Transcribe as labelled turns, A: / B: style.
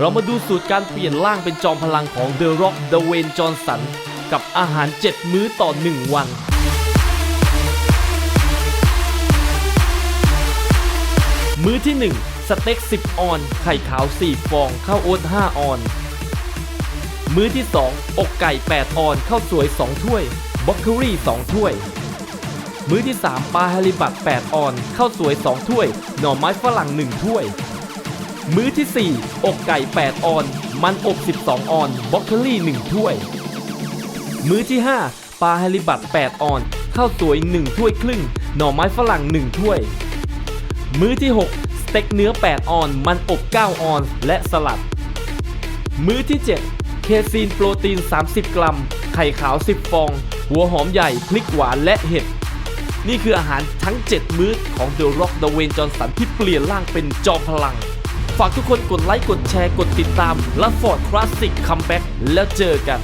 A: เรามาดูสูตรการเปลี่ยนร่างเป็นจอมพลังของ The Rock The Wayne Johnson กับอาหาร 7 มื้อต่อ 1 วัน มื้อที่ 1 สเต็ก 10 ออน ไข่ขาว 4 ฟอง ข้าวโอ๊ต5 ออน มื้อที่ 2 อกไก่ 8 ออน ข้าวสวย 2 ถ้วยบ็อกเกอรี่ 2 ถ้วย มื้อที่ 3 ปลาฮาริบัต8 ออน ข้าวสวย 2 ถ้วย หน่อไม้ฝรั่ง 1 ถ้วย มื้อที่ 4 อกไก่ 8 ออน มันอบ 12 ออนบล็อกเกอรี่1ถ้วย มื้อที่ 5 ปลาฮาริบัต8 ออน ข้าวสวย 1 ถ้วยครึ่ง หน่อไม้ฝรั่ง 1 ถ้วย มื้อที่ 6 สเต็กเนื้อ 8 ออน มันอบ 9 ออน และสลัด มื้อที่ 7 เคซีนโปรตีน 30 กรัม ไข่ขาว 10 ฟอง หัวหอมใหญ่ พริกหวานและเห็ดนี่คืออาหารทั้ง 7 มื้อของ The Rock The Wayne Johnson ที่เปลี่ยนร่างเป็นจอมพลัง ฝากทุกคนกดไลค์กดแชร์กดติดตามและ Ford Classic Comeback แล้วเจอกัน